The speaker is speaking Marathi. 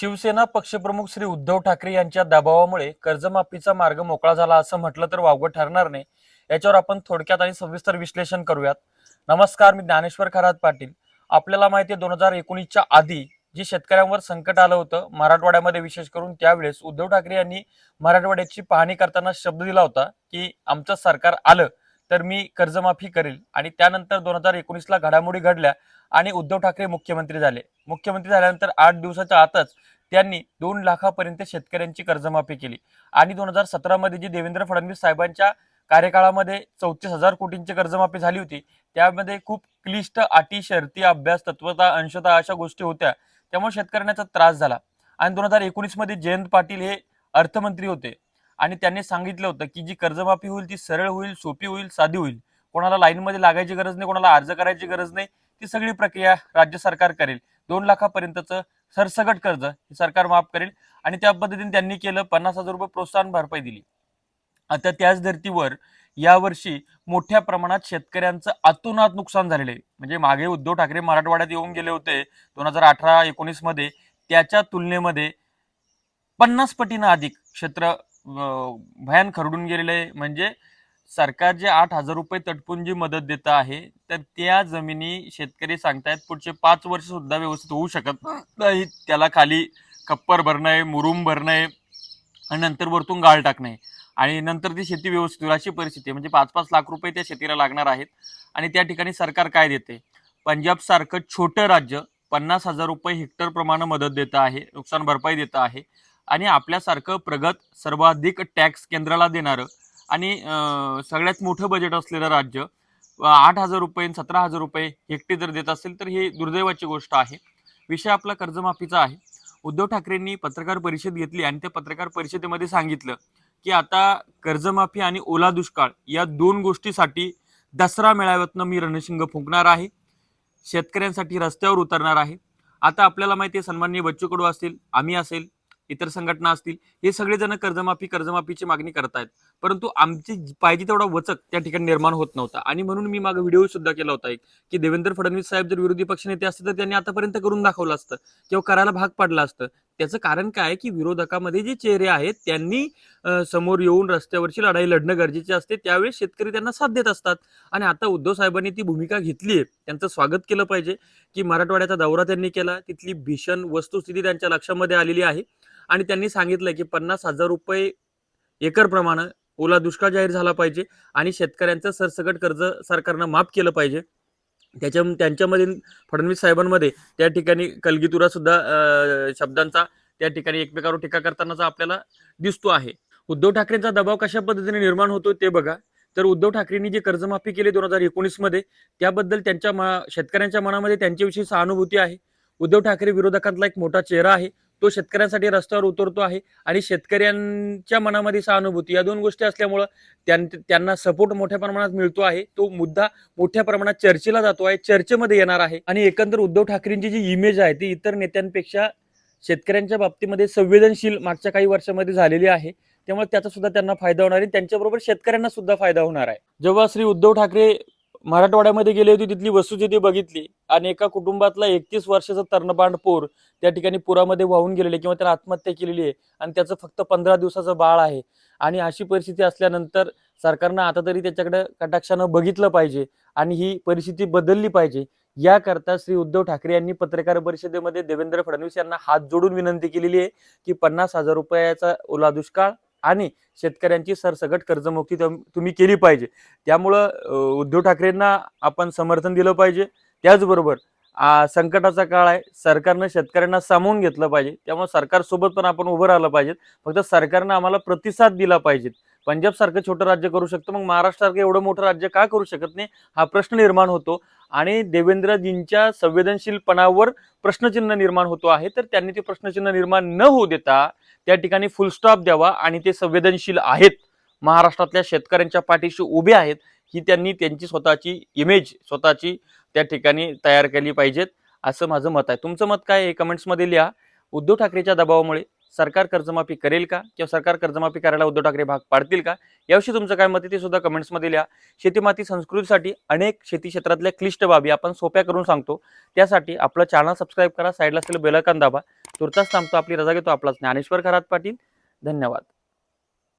शिवसेना पक्षप्रमुख श्री उद्धव ठाकरे यांच्या दबावामुळे कर्जमाफीचा मार्ग मोकळा झाला असं म्हटलं तर वावगं ठरणार नाही. याच्यावर आपण थोडक्यात आणि सविस्तर विश्लेषण करूयात. नमस्कार मी ज्ञानेश्वर खरात पाटील. आपल्याला माहिती आहे दोन हजार एकोणीसच्या आधी जी शेतकऱ्यांवर संकट आलं होतं मराठवाड्यामध्ये विशेष करून त्यावेळेस उद्धव ठाकरे यांनी मराठवाड्याची पाहणी करताना शब्द दिला होता की आमचं सरकार आलं. तर मी कर्जमाफी करेल. आणि त्यानंतर दोन हजार एकोणीसला घडामोडी घडल्या आणि उद्धव ठाकरे मुख्यमंत्री झाले. मुख्यमंत्री झाल्यानंतर आठ दिवसाच्या आतच त्यांनी दोन लाखापर्यंत शेतकऱ्यांची कर्जमाफी केली. आणि दोन हजार सतरामध्ये जी देवेंद्र फडणवीस साहेबांच्या कार्यकाळामध्ये चौतीस हजार कोटींची कर्जमाफी झाली होती त्यामध्ये खूप क्लिष्ट अटी शर्ती अभ्यास तत्वता अंशता अशा गोष्टी होत्या. त्यामुळे शेतकऱ्यांचा त्रास झाला. आणि दोन हजार एकोणीसमध्ये जयंत पाटील हे अर्थमंत्री होते. आणि त्यांनी सांगितलं होतं की जी कर्जमाफी होईल ती सरळ होईल सोपी होईल साधी होईल. कोणाला लाईनमध्ये लागायची गरज नाही कोणाला अर्ज करायची गरज नाही ती सगळी प्रक्रिया राज्य सरकार करेल. दोन लाखापर्यंतचं सरसगट कर्ज हे सरकार माफ करेल आणि त्या पद्धतीने त्यांनी केलं पन्नास हजार रुपये प्रोत्साहन भरपाई दिली. आता त्याच धर्तीवर यावर्षी मोठ्या प्रमाणात शेतकऱ्यांचं आतोनात नुकसान झालेलं आहे. म्हणजे मागे उद्धव ठाकरे मराठवाड्यात येऊन गेले होते दोन हजार अठरा एकोणीसमध्ये त्याच्या तुलनेमध्ये पन्नास पटीनं अधिक क्षेत्र भयान खरडून गेलेलं आहे. म्हणजे सरकार जे आठ हजार रुपये तटपुंजी मदत देत आहे तर त्या जमिनी शेतकरी सांगतायत पुढचे पाच वर्ष सुद्धा व्यवस्थित होऊ शकत नाही. त्याला खाली कप्पर भरणं आहे मुरुम भरणं आहे आणि नंतर वरतून गाळ टाकणं. आहे आणि नंतर ती शेती व्यवस्थित होईल अशी परिस्थिती आहे. म्हणजे पाच पाच लाख रुपये त्या शेतीला लागणार आहेत. आणि त्या ठिकाणी सरकार काय देते? पंजाब सारखं छोटं राज्य पन्नास हजार रुपये हेक्टर प्रमाणे मदत देतं आहे नुकसान भरपाई देतं आहे. आणि आपल्यासारखं प्रगत सर्वाधिक टॅक्स केंद्राला देणारं आणि सगळ्यात मोठं बजेट असलेलं राज्य आठ हजार रुपये सतरा हजार रुपये हेक्टे जर देत असेल तर ही दुर्दैवाची गोष्ट आहे. विषय आपला कर्जमाफीचा आहे. उद्धव ठाकरेंनी पत्रकार परिषद घेतली आणि त्या पत्रकार परिषदेमध्ये सांगितलं की आता कर्जमाफी आणि ओला दुष्काळ या दोन गोष्टीसाठी दसरा मेळाव्यातनं मी रणशिंग फुंकणार आहे. शेतकऱ्यांसाठी रस्त्यावर उतरणार आहे. आता आपल्याला माहिती आहे सन्माननीय बच्चू कडू असतील आम्ही असेल इतर संघटना असतील हे सगळेजण कर्जमाफी कर्जमाफीची मागणी करतायत. परंतु आमची जी- पाहिजे तेवढा वचक त्या ठिकाणी निर्माण होत नव्हता. आणि म्हणून मी मागे व्हिडिओ सुद्धा केला होता एक की देवेंद्र फडणवीस साहेब जर विरोधी पक्षनेते असते तर त्यांनी आतापर्यंत करून दाखवलं असतं किंवा करायला भाग पाडलं असतं. त्याचं कारण काय? की विरोधकामध्ये जे चेहरे आहेत त्यांनी समोर येऊन रस्त्यावरची लढाई लढणं गरजेचे असते. त्यावेळेस शेतकरी त्यांना साथ देत असतात. आणि आता उद्धव साहेबांनी ती भूमिका घेतली आहे. त्यांचं स्वागत केलं पाहिजे की मराठवाड्याचा दौरा त्यांनी केला. तिथली भीषण वस्तुस्थिती त्यांच्या लक्षामध्ये आलेली आहे. आणि त्यांनी सांगितलं की पन्नास हजार रुपये एकर प्रमाणे ओला दुष्काळ जाहीर झाला पाहिजे आणि शेतकऱ्यांचं सरसकट कर्ज सरकारनं माफ केलं पाहिजे. त्याच्या त्यांच्यामध्ये फडणवीस साहेबांमध्ये त्या ठिकाणी कलगीतुरा सुद्धा शब्दांचा त्या ठिकाणी एकमेकावर टीका करतानाचा आपल्याला दिसतो आहे. उद्धव ठाकरेंचा दबाव कशा पद्धतीने निर्माण होतो ते बघा. तर उद्धव ठाकरेंनी जे कर्जमाफी केली दोन हजार एकोणीसमध्ये त्याबद्दल त्यांच्या शेतकऱ्यांच्या मनामध्ये त्यांच्याविषयी सहानुभूती आहे. उद्धव ठाकरे विरोधकांतला एक मोठा चेहरा आहे. तो शेतकऱ्यांसाठी रस्त्यावर उतरतो आहे आणि शेतकऱ्यांच्या मनामध्ये सहानुभूती. या दोन गोष्टी असल्यामुळं त्यांना सपोर्ट मोठ्या प्रमाणात मिळतो आहे. तो मुद्दा मोठ्या प्रमाणात चर्चेला जातो आहे चर्चेमध्ये येणार आहे. आणि एकंदर उद्धव ठाकरेंची जी इमेज आहे ती इतर नेत्यांपेक्षा शेतकऱ्यांच्या बाबतीमध्ये संवेदनशील मागच्या काही वर्षामध्ये झालेली आहे. त्यामुळे त्याचा सुद्धा त्यांना फायदा होणार आहे त्यांच्याबरोबर शेतकऱ्यांना सुद्धा फायदा होणार आहे. जेव्हा श्री उद्धव ठाकरे मराठवाड्यामध्ये गेले होते तिथली वस्तुस्थिती बघितली. आणि एका कुटुंबातला एकतीस वर्षाचा तरणबांड पोर त्या ठिकाणी पुरामध्ये वाहून गेलेले किंवा त्याला आत्महत्या केलेली आहे आणि त्याचं फक्त पंधरा दिवसाचं बाळ आहे. आणि अशी परिस्थिती असल्यानंतर सरकारनं आता तरी त्याच्याकडे कटाक्षानं बघितलं पाहिजे आणि ही परिस्थिती बदलली पाहिजे. याकरता श्री उद्धव ठाकरे यांनी पत्रकार परिषदेमध्ये देवेंद्र फडणवीस यांना हात जोडून विनंती केलेली आहे की पन्नास हजार रुपयाचा ओला दुष्काळ आणि शेतकऱ्यांची सरसकट कर्जमुक्ती तुम्ही केली पाहिजे. त्यामुळं उद्धव ठाकरेंना आपण समर्थन दिलं पाहिजे. त्याचबरोबर संकटाचा काळ आहे. सरकारनं शेतकऱ्यांना सामावून घेतलं पाहिजे. त्यामुळे सरकारसोबत पण आपण उभं राहिलं पाहिजे. फक्त सरकारनं आम्हाला प्रतिसाद दिला पाहिजे. पंजाब सारखं छोटं राज्य करू शकतं. मग महाराष्ट्रासारखं एवढं मोठं राज्य का करू शकत नाही? हा प्रश्न निर्माण होतो. आणि देवेंद्रजींच्या संवेदनशीलपणावर प्रश्नचिन्ह निर्माण होतो आहे. तर त्यांनी ते प्रश्नचिन्ह निर्माण न होऊ देता त्या ठिकाणी फुल स्टॉप द्यावा आणि ते संवेदनशील आहेत. महाराष्ट्रातल्या शेतकऱ्यांच्या पाठीशी उभे आहेत. ही त्यांनी त्यांची स्वतःची इमेज स्वतःची त्या ठिकाणी तयार केली पाहिजेत. असं माझं मत आहे. तुमचं मत काय आहे? कमेंट्समध्ये लिहा. उद्धव ठाकरेच्या दबावामुळे. सरकार कर्जमाफी करेल का? किंवा सरकार कर्जमाफी करायला उद्धव ठाकरे भाग पाडतील का? याविषयी तुमचं काय मत ते सुद्धा कमेंट्समध्ये लिहा. शेतीमाती संस्कृतीसाठी अनेक शेती क्षेत्रातल्या क्लिष्ट बाबी आपण सोप्या करून सांगतो. त्यासाठी आपलं चॅनल सबस्क्राईब करा साईडला असलेलं बेलकान दाबा. तुर्तास थांबतो आपली रजा घेतो आपला ज्ञानेश्वर खरात पाटील. धन्यवाद.